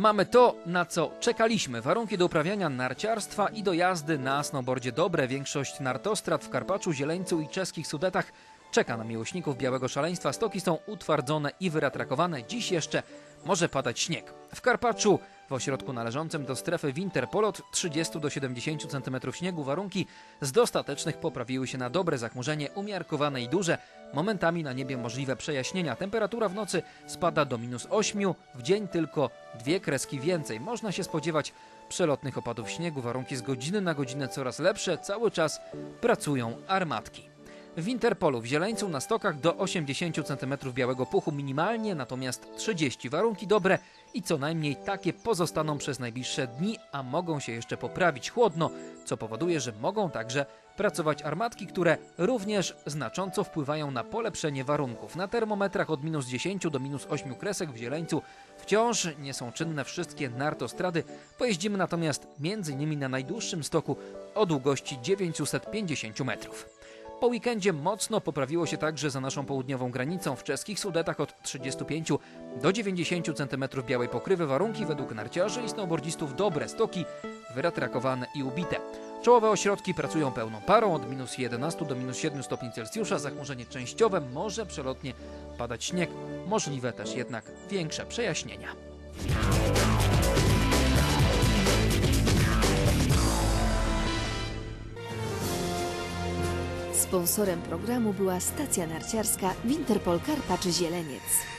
Mamy to, na co czekaliśmy. Warunki do uprawiania narciarstwa i do jazdy na snowboardzie dobre. Większość nartostrad w Karpaczu, Zieleńcu i czeskich Sudetach czeka na miłośników białego szaleństwa. Stoki są utwardzone i wyratrakowane. Dziś jeszcze może padać śnieg. W Karpaczu, w ośrodku należącym do strefy Winterpol od 30 do 70 cm śniegu warunki z dostatecznych poprawiły się na dobre zachmurzenie umiarkowane i duże. Momentami na niebie możliwe przejaśnienia. Temperatura w nocy spada do minus 8, w dzień tylko dwie kreski więcej. Można się spodziewać przelotnych opadów śniegu. Warunki z godziny na godzinę coraz lepsze. Cały czas pracują armatki. W Interpolu w Zieleńcu na stokach do 80 cm białego puchu minimalnie, natomiast 30 warunki dobre i co najmniej takie pozostaną przez najbliższe dni, a mogą się jeszcze poprawić chłodno, co powoduje, że mogą także pracować armatki, które również znacząco wpływają na polepszenie warunków. Na termometrach od minus 10 do minus 8 kresek w Zieleńcu wciąż nie są czynne wszystkie nartostrady. Pojeździmy natomiast m.in. na najdłuższym stoku o długości 950 metrów. Po weekendzie mocno poprawiło się także za naszą południową granicą. W czeskich Sudetach od 35 do 90 cm białej pokrywy warunki według narciarzy i snowboardzistów dobre stoki, wyratrakowane i ubite. Czołowe ośrodki pracują pełną parą od minus 11 do minus 7 stopni Celsjusza. Zachmurzenie częściowe może przelotnie padać śnieg, możliwe też jednak większe przejaśnienia. Sponsorem programu była stacja narciarska Winterpol Karpacz Zieleniec.